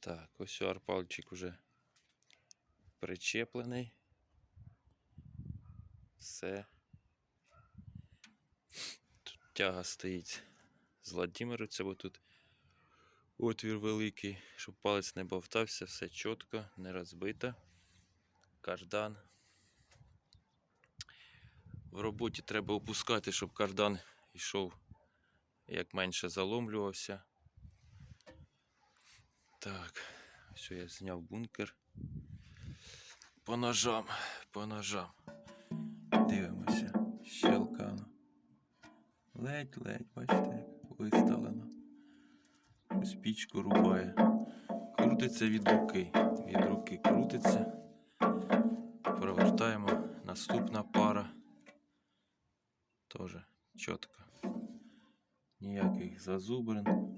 Так, ось арпалчик уже причеплений. Все. Тут тяга стоїть з Владимировця, бо тут отвір великий, щоб палець не бовтався, все чітко, не розбито. Кардан. В роботі треба опускати, щоб кардан йшов як менше заломлювався. Так, все, я зняв бункер. По ножам, по ножам. Дивимося. Щелкано. Ледь-ледь, бачите, як виставлено. Ось пічку рубає. Крутиться від руки. Від руки крутиться. Провертаємо. Наступна пара. Тоже чітко. Ніяких зазубрин.